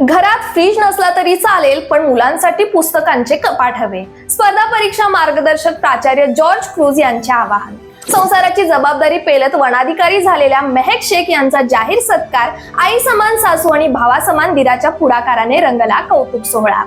घरात फ्रीज नसला तरी चालेल पण मुलांसाठी पुस्तकांचे कपाट हवे. स्पर्धा परीक्षा मार्गदर्शक प्राचार्य जॉर्ज क्रूज यांचे आवाहन. संसाराची जबाबदारी पेलत वनाधिकारी झालेल्या मेहक शेख यांचा जाहीर सत्कार आई समान सासू आणि भावासमान दिराच्या पुढाकाराने रंगला कौतुक सोहळा.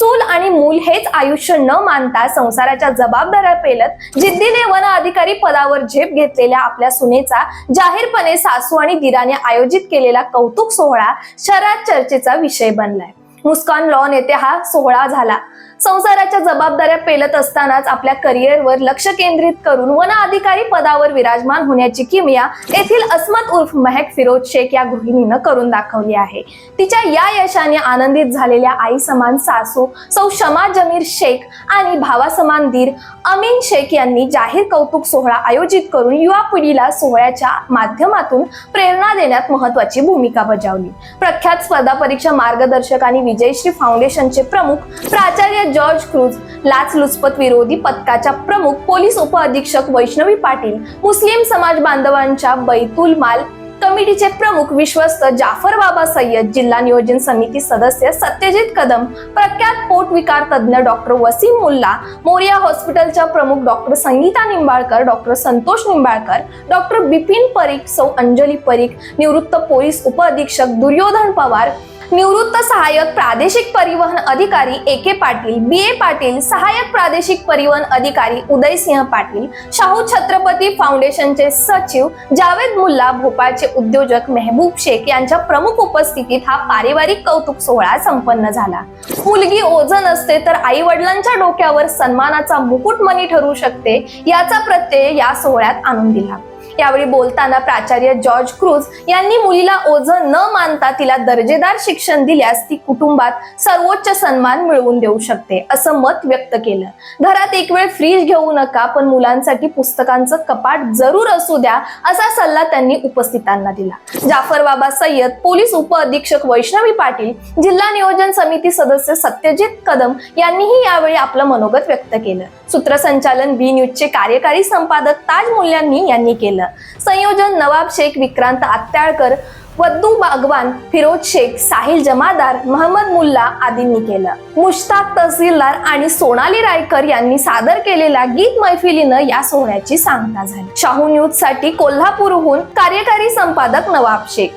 चूल आणि मूल हेच आयुष्य न मानता संसाराच्या जबाबदाऱ्या पेलत जिद्दीने वन अधिकारी पदावर झेप घेतलेल्या आपल्या सुनेचा जाहीरपणे सासू आणि दिराने आयोजित केलेला कौतुक सोहळा शहरात चर्चेचा विषय बनलाय. मुस्कान लॉन येथे हा सोहळा झाला. संसाराच्या जबाबदाऱ्या पेलत असतानाच आपल्या करिअरवर लक्ष केंद्रित करून वन अधिकारी पदावर विराजमान होण्याची किमया येथील अस्मत उर्फ महक फिरोज शेख या गृहिणीनं करून दाखवली आहे. तिच्या या यशाने आनंदित झालेल्या आई समान सासू सौ शमा जमीर शेख आणि भावासमान दीर अमीन शेख यांनी जाहीर कौतुक सोहळा आयोजित करून युवा पिढीला सोहळ्याच्या माध्यमातून प्रेरणा देण्यात महत्वाची भूमिका बजावली. प्रख्यात स्पर्धा परीक्षा मार्गदर्शक आणि विजयश्री फाउंडेशनचे प्रमुख प्राचार्य जॉर्ज क्रूज लाचलुचपत विरोधी पथकाच्या प्रमुख पोलीस उपअधीक्षक वैष्णवी पाटील मुस्लिम समाज बांधवांच्या बैतुल माल कमिटीचे प्रमुख विश्वस्त जाफर बाबा सय्यद जिल्हा नियोजन समिती सदस्य सत्यजित कदम प्रख्यात पोट विकार तज्ज्ञ डॉक्टर वसीम मुल्ला मोरिया हॉस्पिटलच्या प्रमुख doctor Sangeeta Nimbalkar doctor Santosh Nimbalkar doctor Bipin Parikh सौ अंजली परीख निवृत्त पोलीस उपअधीक्षक दुर्योधन पवार निवृत्त सहाय्यक प्रादेशिक परिवहन अधिकारी ए के पाटील बी ए पाटील सहाय्यक प्रादेशिक परिवहन अधिकारी उदयसिंह पाटील शाहू छत्रपती फाउंडेशनचे सचिव जावेद मुल्ला भोपाळचे उद्योजक मेहबूब शेख यांच्या प्रमुख उपस्थितीत हा पारिवारिक कौतुक सोहळा संपन्न झाला. मुलगी ओझन असते तर आई वडिलांच्या डोक्यावर सन्मानाचा मुकुटमणी ठरू शकते याचा प्रत्यय या सोहळ्यात आणून दिला. यावेळी बोलताना प्राचार्य जॉर्ज क्रूज यांनी मुलीला ओझं न मानता तिला दर्जेदार शिक्षण दिल्यास ती कुटुंबात सर्वोच्च सन्मान मिळवून देऊ शकते असं मत व्यक्त केलं. घरात एक वेळ फ्रीज घेऊ नका पण मुलांसाठी पुस्तकांचं कपाट जरूर असू द्या असा सल्ला त्यांनी उपस्थितांना दिला. जाफर बाबा सय्यद पोलीस उपअधीक्षक वैष्णवी पाटील जिल्हा नियोजन समिती सदस्य सत्यजित कदम यांनीही यावेळी आपलं मनोगत व्यक्त केलं. सूत्रसंचालन बी न्यूजचे कार्यकारी संपादक ताज मुल्यांनी यांनी केलं. संयोजन नवाब शेख विक्रांत आत्याळकर वद्दू बागवान फिरोज शेख साहिल जमादार महम्मद मुल्ला आदींनी केलं. मुश्ताक तहसीलदार आणि सोनाली रायकर यांनी सादर केलेल्या गीत मैफिलीनं या सोहळ्याची सांगता झाली. शाहू न्यूजसाठी कोल्हापूरहून कार्यकारी संपादक नवाब शेख.